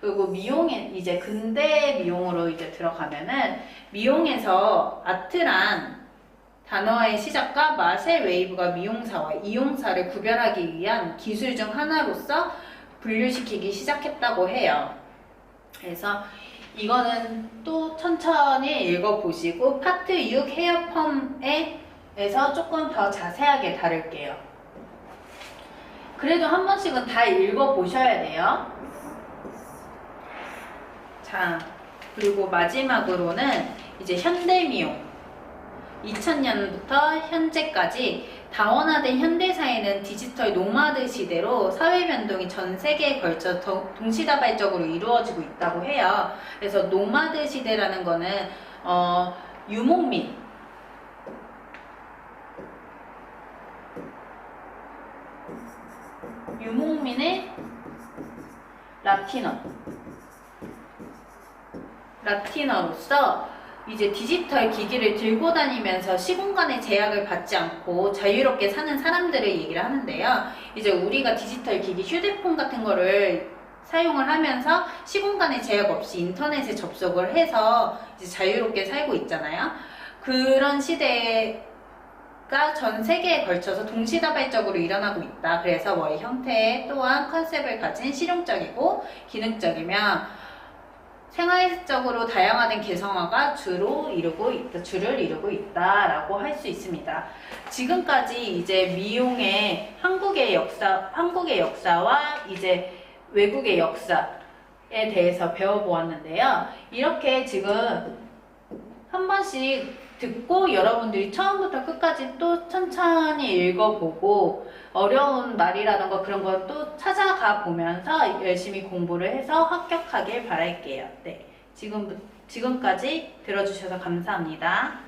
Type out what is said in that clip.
그리고 미용에 이제 근대 미용으로 이제 들어가면은 미용에서 아트란 단어의 시작과 마셀 웨이브가 미용사와 이용사를 구별하기 위한 기술 중 하나로서 분류시키기 시작했다고 해요. 그래서 이거는 또 천천히 읽어보시고 파트 6 헤어펌에서 조금 더 자세하게 다룰게요. 그래도 한 번씩은 다 읽어보셔야 돼요. 자, 그리고 마지막으로는 이제 현대미용. 2000년부터 현재까지 다원화된 현대사회는 디지털 노마드 시대로 사회 변동이 전 세계에 걸쳐 더- 동시다발적으로 이루어지고 있다고 해요. 그래서 노마드 시대라는 거는 어, 유목민 유목민의 라틴어 라틴어로서 이제 디지털 기기를 들고 다니면서 시공간의 제약을 받지 않고 자유롭게 사는 사람들을 얘기를 하는데요. 이제 우리가 디지털 기기, 휴대폰 같은 거를 사용을 하면서 시공간의 제약 없이 인터넷에 접속을 해서 이제 자유롭게 살고 있잖아요. 그런 시대가 전 세계에 걸쳐서 동시다발적으로 일어나고 있다. 그래서 뭐의 형태 또한 컨셉을 가진 실용적이고 기능적이며 생활적으로 다양화된 개성화가 주로 이루고 있다, 주를 이루고 있다라고 할 수 있습니다. 지금까지 이제 미용의 한국의 역사, 한국의 역사와 이제 외국의 역사에 대해서 배워보았는데요. 이렇게 지금 한 번씩 듣고 여러분들이 처음부터 끝까지 또 천천히 읽어보고 어려운 말이라던가 그런 거또 찾아가 보면서 열심히 공부를 해서 합격하길 바랄게요. 네. 지금, 지금까지 들어주셔서 감사합니다.